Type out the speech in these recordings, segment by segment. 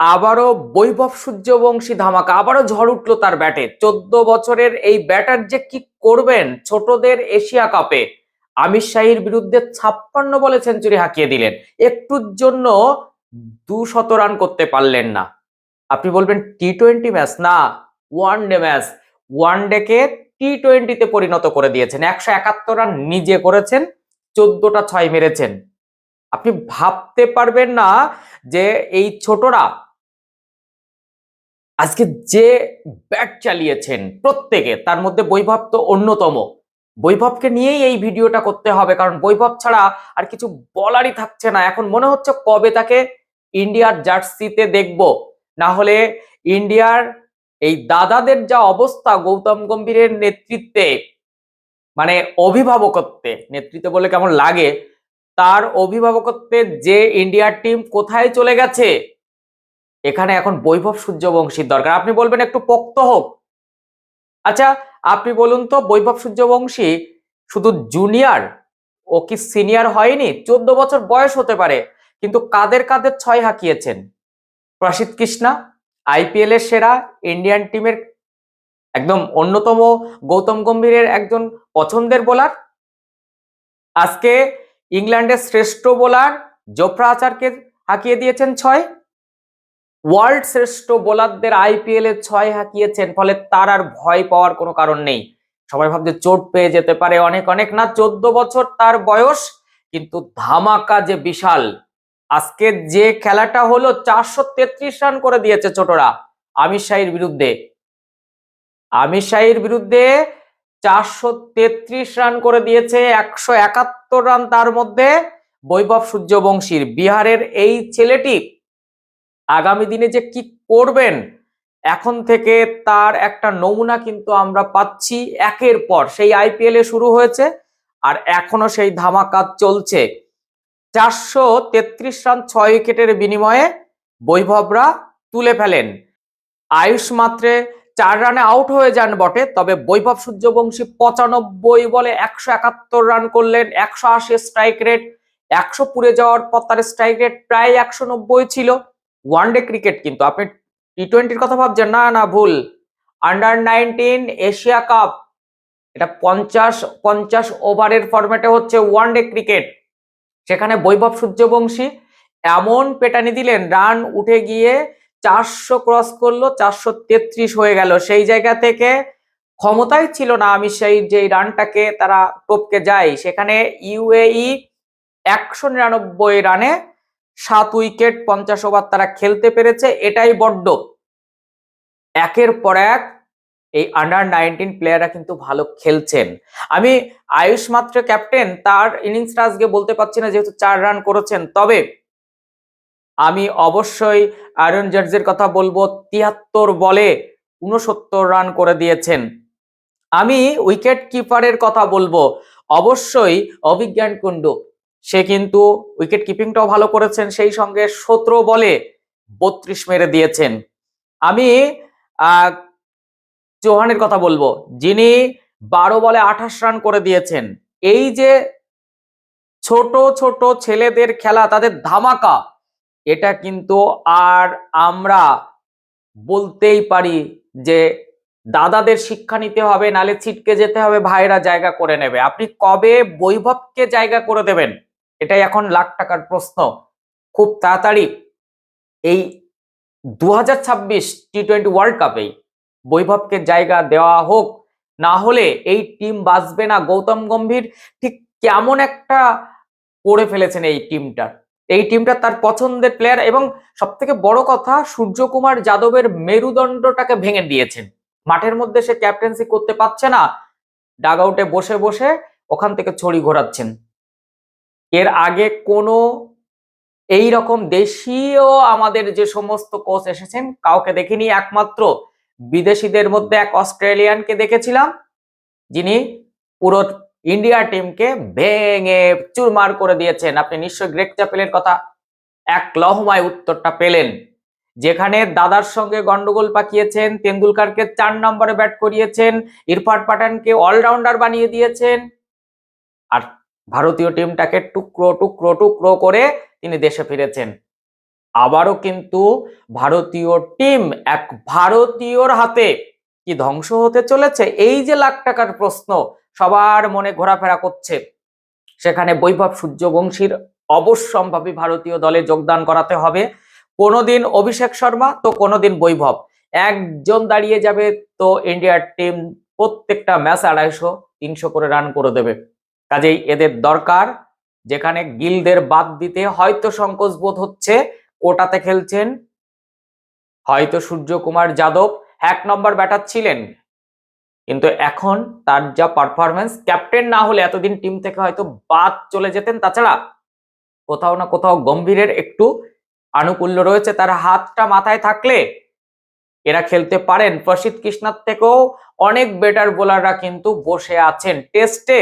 আবারও বৈভব সূর্যবংশী ধামাকা, আবারও ঝড় উঠল তার ব্যাটে। চোদ্দ বছরের এই ব্যাটার যে কি করবেন ছোটদের এশিয়া কাপে? আমির শাহির বিরুদ্ধে ছাপ্পান্ন বলে সেঞ্চুরি হাঁকিয়ে দিলেন। একটুর জন্য দুশত রান করতে পারলেন না। আপনি বলবেন টি টোয়েন্টি ম্যাচ? না, ওয়ান ডে ম্যাচ। ওয়ান ডেকে টি টোয়েন্টিতে পরিণত করে দিয়েছেন। একশো একাত্তর রান নিজে করেছেন, চোদ্দটা ছয় মেরেছেন। আপনি ভাবতে পারবেন না যে এই ছোটরা আজকে যে ব্যাট চালিয়েছেন প্রত্যেকে, তার মধ্যে বৈভব তো অন্যতম। বৈভবকে নিয়েই এই ভিডিওটা করতে হবে, কারণ বৈভব ছাড়া আর কিছু বলারই থাকছে না। এখন মনে হচ্ছে কবে তাকে ইন্ডিয়ার জার্সিতে দেখব। না হলে ইন্ডিয়ার এই দাদাদের যা অবস্থা গৌতম গম্ভীরের নেতৃত্বে মানে অভিভাবকত্বে, নেতৃত্ব বলে কেমন লাগে, তার অভিভাবকত্বে যে ইন্ডিয়ার টিম কোথায় চলে গেছে এখানে এখন বৈভব সূর্যবংশীর দরকার। আপনি বলবেন একটু পোক্ত হোক। আচ্ছা আপনি বলুন তো, বৈভব সূর্যবংশী শুধু জুনিয়র, ও কি সিনিয়র হয়নি? চোদ্দ বছর বয়স হতে পারে, কিন্তু কাদের কাদের ছয় হাঁকিয়েছেন? প্রসিদ্ধ কৃষ্ণা, আইপিএল এর সেরা, ইন্ডিয়ান টিমের একদম অন্যতম গৌতম গম্ভীরের একজন পছন্দের বোলার। আজকে ইংল্যান্ডের শ্রেষ্ঠ বোলার জোফরা আচারকে হাঁকিয়ে দিয়েছেন ছয়। ওয়ার্ল্ড শ্রেষ্ঠ বোলারদের আইপিএল এ ছয় হাঁকিয়েছেন, ফলে তার আর ভয় পাওয়ার কোনো কারণ নেই। সবাই ভাবছে চোট পেয়ে যেতে পারে অনেক অনেক না, চোদ্দ বছর তার বয়স, কিন্তু ধামাকা যে বিশাল। আজকে যে খেলাটা হলো, চারশো তেত্রিশ রান করে দিয়েছে ছোটরা, আমির শাহির বিরুদ্ধে। আমির শাহির বিরুদ্ধে চারশো তেত্রিশ রান করে দিয়েছে, একশো একাত্তর রান তার মধ্যে বৈভব সূর্যবংশীর। বিহারের এই ছেলেটি আগামী দিনে যে কি করবেন, এখন থেকে তার একটা নমুনা কিন্তু আমরা পাচ্ছি একের পর। সেই আইপিএল এ শুরু হয়েছে আর এখনও সেই ধামাকা চলছে। চারশো তেত্রিশ রান, ছয় উইকেটের বিনিময়ে বৈভবরা তুলে ফেলেন। আয়ুষ মাত্রে চার রানে আউট হয়ে যান বটে, তবে বৈভব সূর্যবংশী পঁচানব্বই বলে একশো একাত্তর রান করলেন, একশো আশি স্ট্রাইক রেট একশো পুড়ে যাওয়ার পর তার স্ট্রাইক রেট প্রায় একশো নব্বই ছিল ওয়ানডে ক্রিকেট কিন্তু। আপনি টি টোয়েন্টির কথা ভাবছেন, না না, ভুল। আন্ডার নাইনটিন এশিয়া কাপ এটা পঞ্চাশ পঞ্চাশ ওভারের ফরম্যাটে হচ্ছে ওয়ানডে ক্রিকেট। সেখানে বৈভব সূর্যবংশী এমন পেটানি দিলেন, রান উঠে গিয়ে চারশো ক্রস করল, চারশো তেত্রিশ হয়ে গেল। সেই জায়গা থেকে ক্ষমতাই ছিল না আমি সেই যে রানটাকে তারা টপকে যায়। সেখানে ইউএই একশো নিরানব্বই রানে সাত উইকেট, পঞ্চাশ ওভার তারা খেলতে পেরেছে, এটাই বড্ড। একের পর এক এই আন্ডার নাইনটিন প্লেয়াররা কিন্তু ভালো খেলছেন। আমি আয়ুষ মাত্র ক্যাপ্টেন তার ইনিংসটা আজকে বলতে পারছি না, যেহেতু চার রান করেছেন। তবে আমি অবশ্যই আয়রন জার্জের কথা বলব, তিয়াত্তর বলে উনসত্তর রান করে দিয়েছেন। আমি উইকেট কিপারের কথা বলব। অবশ্যই অভিজ্ঞান কুণ্ডু সে কিন্তু উইকেট কিপিংটাও ভালো করেছেন, সেই সঙ্গে সতেরো বলে বত্রিশ মেরে দিয়েছেন। আমি চৌহানের কথা বলব। যিনি বারো বলে আঠাশ রান করে দিয়েছেন, এই যে ছোট ছোট ছেলেদের খেলা, তাদের ধামাকা, এটা কিন্তু আর আমরা বলতেই পারি যে দাদাদের শিক্ষা নিতে হবে, নালে ছিটকে যেতে হবে, ভাইরা জায়গা করে নেবে। আপনি কবে বৈভবকে জায়গা করে দেবেন? এটাই এখন লাখ টাকার প্রশ্ন। খুব তাড়াতাড়ি এই দু হাজার ছাব্বিশ টি টোয়েন্টি ওয়ার্ল্ড কাপেই বৈভবকে জায়গা দেওয়া হোক, না হলে এই টিম বাঁচবে না। গৌতম গম্ভীর ঠিক কেমন একটা করে ফেলেছেন এই টিমটার এই টিমটা তার পছন্দের প্লেয়ার এবং সব থেকে বড় কথা, সূর্যকুমার যাদবের মেরুদণ্ডটাকে ভেঙে দিয়েছেন। মাঠের মধ্যে সে ক্যাপ্টেন্সি করতে পারছে না। ডাগ বসে বসে ওখান থেকে ছড়ি ঘোরাচ্ছেন। এর আগে কোনো এই রকম দেশীয় আমাদের যে সমস্ত কোচ এসেছেন, কাউকে দেখিনি, একমাত্র বিদেশিদের মধ্যে এক অস্ট্রেলিয়ানকে দেখেছিলাম, যিনি পুরো ইন্ডিয়া টিমকে ভেঙে চুরমার করে দিয়েছেন। আপনি নিশ্চয়ই গ্রেক চ্যাপেলের কথা এক লহমায় উত্তরটা পেলেন, যেখানে দাদার সঙ্গে গন্ডগোল পাকিয়েছেন তেন্ডুলকারকে চার নম্বরে ব্যাট করিয়েছেন ইরফান পাঠানকে অলরাউন্ডার বানিয়ে দিয়েছেন, আর ভারতীয় টিমটাকে টুকরো টুকরো টুকরো করে তিনি দেশে ফিরেছেন। আবারও কিন্তু ভারতীয় টিম এক ভারতীয়র হাতে কি ধ্বংস হতে চলেছে? এই যে লাখ টাকার প্রশ্ন সবার মনে ঘোরাফেরা করছে। সেখানে বৈভব সূর্যবংশীর অবশ্যম্ভাবী ভারতীয় দলে যোগদান করাতে হবে। কোনোদিন অভিষেক শর্মা, তো কোনোদিন বৈভব। একজন দাঁড়িয়ে যাবে তো ইন্ডিয়ার টিম প্রত্যেকটা ম্যাচ আড়াইশো, তিনশো করে রান করে দেবে। কাজেই এদের দরকার, যেখানে গিলদের বাদ দিতে হয়তো সংকোচ বোধ হচ্ছে, কোটাতে খেলছেন হয়তো সূর্যকুমার যাদব, এক নম্বর ব্যাটার ছিলেন। কিন্তু এখন তার যা পারফরমেন্স ক্যাপ্টেন না হলে এতদিন টিম থেকে হয়তো বাদ চলে যেতেন। তাছাড়া কোথাও না কোথাও গম্ভীরের একটু আনুকূল্য রয়েছে, তার হাতটা মাথায় থাকলে এরা খেলতে পারেন। প্রসিদ্ধ কৃষ্ণার থেকেও অনেক বেটার বোলাররা কিন্তু বসে আছেন। টেস্টে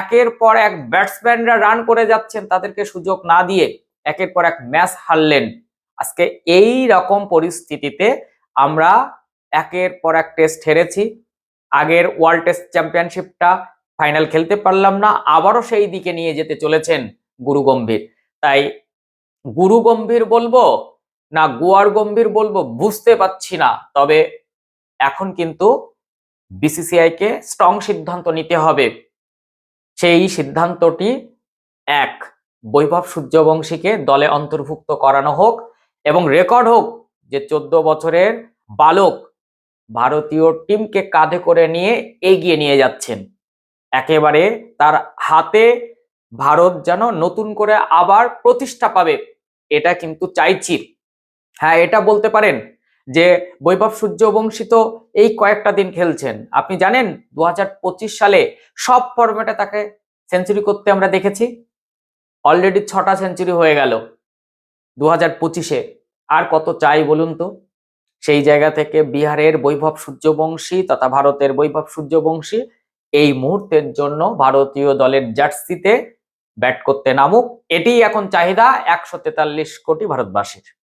একের পর এক ব্যাটসম্যানরা রান করে যাচ্ছেন। তাদেরকে সুযোগ না দিয়ে একের পর এক ম্যাচ হারলেন। আজকে এই রকম পরিস্থিতিতে আমরা একের পর এক টেস্ট হেরেছি। আগের ওয়ার্ল্ড টেস্ট চ্যাম্পিয়নশিপটা ফাইনাল খেলতে পারলাম না। আবারও সেই দিকে নিয়ে যেতে চলেছেন গুরু গম্ভীর। তাই গুরু গম্ভীর বলব না গোয়ার গম্ভীর বলব, বুঝতে পারছি না। তবে এখন কিন্তু বিসিসিআই কে স্ট্রং সিদ্ধান্ত নিতে হবে। সেই সিদ্ধান্তটি এক, বৈভব সূর্যবংশীকে দলে অন্তর্ভুক্ত করানো হোক এবং রেকর্ড হোক যে চোদ্দ বছরের বালক ভারতীয় টিমকে কাঁধে করে নিয়ে এগিয়ে নিয়ে যাচ্ছেন। একেবারে তার হাতে ভারত যেন নতুন করে আবার প্রতিষ্ঠা পাবে, এটা কিন্তু চাইছি। হ্যাঁ এটা বলতে পারেন যে বৈভব সূর্যবংশী তো এই কয়েকটা দিন খেলছেন। আপনি জানেন দু হাজার পঁচিশ সালে সব ফরম্যাটে তাকে সেঞ্চুরি করতে আমরা দেখেছি? অলরেডি ছটা সেঞ্চুরি হয়ে গেল দু হাজার পঁচিশে। আর কত চাই বলুন তো? সেই জায়গা থেকে বিহারের বৈভব সূর্যবংশী তথা ভারতের বৈভব সূর্যবংশী এই মুহূর্তের জন্য ভারতীয় দলের জার্সিতে ব্যাট করতে নামুক। এটি এখন চাহিদা, একশো তেতাল্লিশ কোটি ভারতবাসীর।